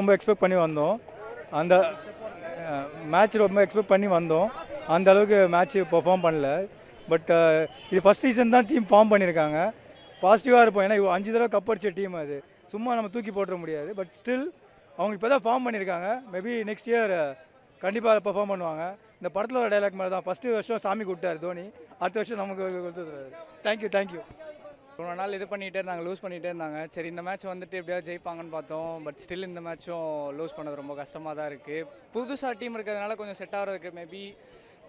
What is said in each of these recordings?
ரொம்ப எக்ஸ்பெக்ட் பண்ணி வந்தோம். அந்த மேட்ச் ரொம்ப எக்ஸ்பெக்ட் பண்ணி வந்தோம். அந்த அளவுக்கு மேட்ச் பெர்ஃபார்ம் பண்ணல. பட் இது ஃபஸ்ட் சீசன் தான் டீம் ஃபார்ம் பண்ணியிருக்காங்க பாசிட்டிவாக இருப்போம். ஏன்னா அஞ்சு தடவை கப் அடித்த டீம் அது. சும்மா நம்ம தூக்கி போட்டுற முடியாது. பட் ஸ்டில் அவங்க இப்போ தான் ஃபார்ம் பண்ணியிருக்காங்க மேபி நெக்ஸ்ட் இயர் கண்டிப்பாக பெர்ஃபார்ம் பண்ணுவாங்க. இந்த படத்தில் ஒரு டைலாக் மாதிரி தான் ஃபஸ்ட்டு வருஷம் சாமி கூப்பிட்டார் தோனி. அடுத்த வருஷம் நமக்கு கொடுத்துருவாரு தேங்க்யூ தேங்க்யூ இவ்வளோ நாள் இது பண்ணிகிட்டே இருந்தாங்க லூஸ் பண்ணிகிட்டே இருந்தாங்க. சரி இந்த மேட்ச் வந்துட்டு எப்படியாவது ஜெயிப்பாங்கன்னு பார்த்தோம். பட் ஸ்டில் இந்த மேட்சும் லூஸ் பண்ணது ரொம்ப கஷ்டமாக தான் இருக்குது புதுசாக டீம் இருக்கிறதுனால கொஞ்சம் செட் ஆகிறதுக்கு மேபி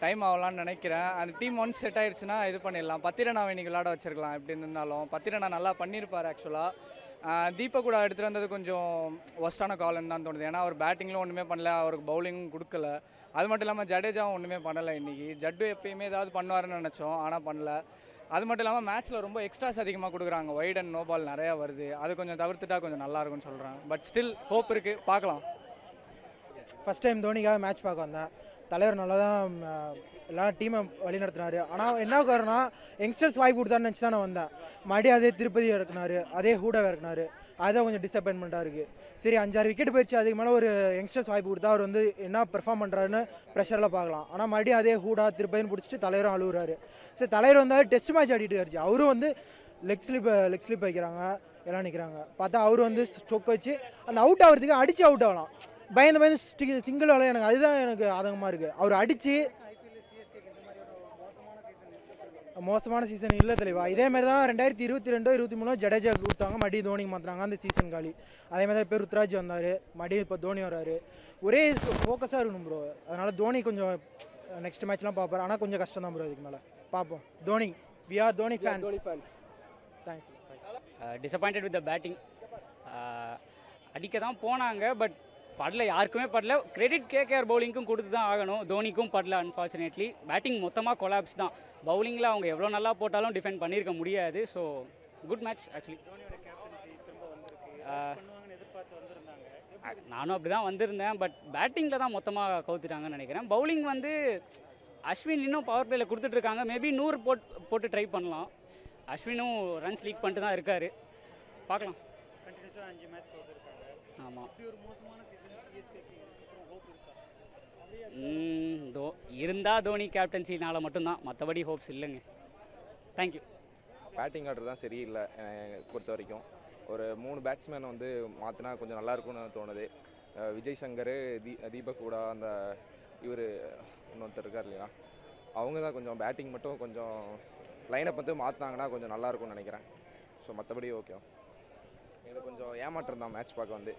டைம் ஆகலாம்னு நினைக்கிறேன். அந்த டீம் ஒன்ஸ் செட் ஆயிடுச்சுன்னா இது பண்ணிடலாம். பத்திரனாவை இன்றைக்கி விளாட வச்சிருக்கலாம் எப்படி இருந்தாலும். பத்திரனா நல்லா பண்ணியிருப்பார் ஆக்சுவலாக தீபக் கூட எடுத்துகிட்டு வந்தது கொஞ்சம் ஒஸ்டான காலன்னு தான் தோணுது. ஏன்னா அவர் பேட்டிங்லும் ஒன்றுமே பண்ணல அவருக்கு பவுலிங்கும் கொடுக்கல. அது மட்டும் இல்லாமல் ஜடேஜாவும் ஒன்றுமே பண்ணலை இன்னைக்கு. ஜட்டு எப்பயுமே ஏதாவது பண்ணுவாருன்னு நினச்சோம் ஆனால் பண்ணல. அது மட்டும் இல்லாமல் மேட்ச்சில் ரொம்ப எக்ஸ்ட்ராஸ் அதிகமாக கொடுக்குறாங்க. ஒயிட் அண்ட் நோ பால் நிறையா வருது. அது கொஞ்சம் தவிர்த்துட்டா கொஞ்சம் நல்லா இருக்கும்னு சொல்கிறேன் பட் ஸ்டில் ஹோப் இருக்குது பார்க்கலாம். ஃபஸ்ட் டைம் தோனிக்காக மேட்ச் பார்க்க வந்தேன். தலைவர் நல்லா தான் எல்லா டீமை வழிநடத்தினார் ஆனால் என்ன காரணம்னா யங்ஸ்டர்ஸ் வாய்ப்பு கொடுத்தான்னு நினச்சி தான் நான் வந்தேன். மறுபடியும் அதே திருப்பதி இறக்குனாரு. அதே ஹூடாவை இறக்குனாரு. அதுதான் கொஞ்சம் டிசப்பாயின்மெண்ட்டாக இருக்குது சரி அஞ்சாறு விக்கெட் போயிடுச்சு அதுக்கு மேலே ஒரு யங்ஸ்டர்ஸ் வாய்ப்பு கொடுத்தா அவர் வந்து என்ன பெர்ஃபார்ம் பண்ணுறாருன்னு ப்ரெஷரில் பார்க்கலாம். ஆனால் மறுபடியும் அதே ஹூடா திருப்பதின்னு பிடிச்சிட்டு தலைவரும் அழுகுறாரு சரி தலைவர் வந்தால் டெஸ்ட் மேட்ச் ஆடிட்டு இருந்துச்சு அவரும் வந்து லெக் ஸ்லிப் லெக் ஸ்லிப் வைக்கிறாங்க எல்லாம் நிற்கிறாங்க பார்த்தா அவர் வந்து ஸ்டொக் வச்சு அந்த அவுட் ஆகிறதுக்கு அடித்து அவுட் ஆகலாம். பயந்து பயந்து சிங்கிள் ஆகலாம் எனக்கு அதுதான் எனக்கு ஆதங்கமாக இருக்குது அவர் அடித்து மோசமான சீசன் இல்லை தெளிவா. இதே மாதிரி தான் ரெண்டாயிரத்தி இருபத்தி ரெண்டோ இருபத்தி மூணோ ஜடேஜா கொடுத்தாங்க மறுபடியும் தோனிக்கு மாற்றினாங்க அந்த சீசன் காலி. அதே மாதிரி தான் இப்போ ருத்ராஜ் வந்தார். மறுபடியும் இப்போ தோனி வராரு. ஒரே ஃபோக்கஸாக இருக்கணும் ப்ரோ அதனால் தோனி கொஞ்சம் நெக்ஸ்ட் மேட்ச்லாம் பார்ப்பார். ஆனால் கொஞ்சம் கஷ்டம் தான் ப்ரோ இதுக்கு மேலே. பார்ப்போம். Dhoni we are Dhoni fan thanks disappointed with the batting அடிக்க தான் போனாங்க பட் படல யாருக்குமே படல. கிரெடிட் கேகேஆர் பவுலிங்க்கும் கொடுத்து தான் ஆகணும். தோனிக்கும் படல அன்ஃபார்ச்சுனேட்லி பேட்டிங் மொத்தமாக கொலாப்ஸ் தான். பவுலிங்கில் அவங்க எவ்வளோ நல்லா போட்டாலும் டிஃபெண்ட் பண்ணியிருக்க முடியாது. ஸோ குட் மேட்ச் ஆக்சுவலி நானும் அப்படி தான் வந்திருந்தேன் பட் பேட்டிங்கில் தான் மொத்தமாக கவுத்துட்டாங்கன்னு நினைக்கிறேன். பவுலிங் வந்து அஸ்வின் இன்னும் பவர் பிளேயில் கொடுத்துட்ருக்காங்க மேபி நூறு போட் போட்டு ட்ரை பண்ணலாம். அஸ்வினும் ரன்ஸ் லீக் பண்ணிட்டு தான் இருக்காரு. பார்க்கலாம். ஆமாம் தோ இருந்தால் தோனி கேப்டன்சினால மட்டும்தான். மற்றபடி ஹோப்ஸ் இல்லைங்க. தேங்க்யூ பேட்டிங் ஆர்டர் தான் சரியில்லை பொறுத்த வரைக்கும் ஒரு மூணு பேட்ஸ்மேன் வந்து மாற்றினா கொஞ்சம் நல்லா இருக்கும்னு தோணுது. விஜய் சங்கர் தீ தீபக் கூட அந்த இவர் இன்னொருத்தர் இருக்கார் இல்லையா? அவங்க தான் கொஞ்சம் பேட்டிங் மட்டும் கொஞ்சம் லைனப் வந்து மாற்றினாங்கன்னா கொஞ்சம் நல்லா இருக்கும்னு நினைக்கிறேன். ஸோ மற்றபடி ஓகே எனக்கு கொஞ்சம் ஏமாற்றம் தான் மேட்ச் பார்க்க வந்து.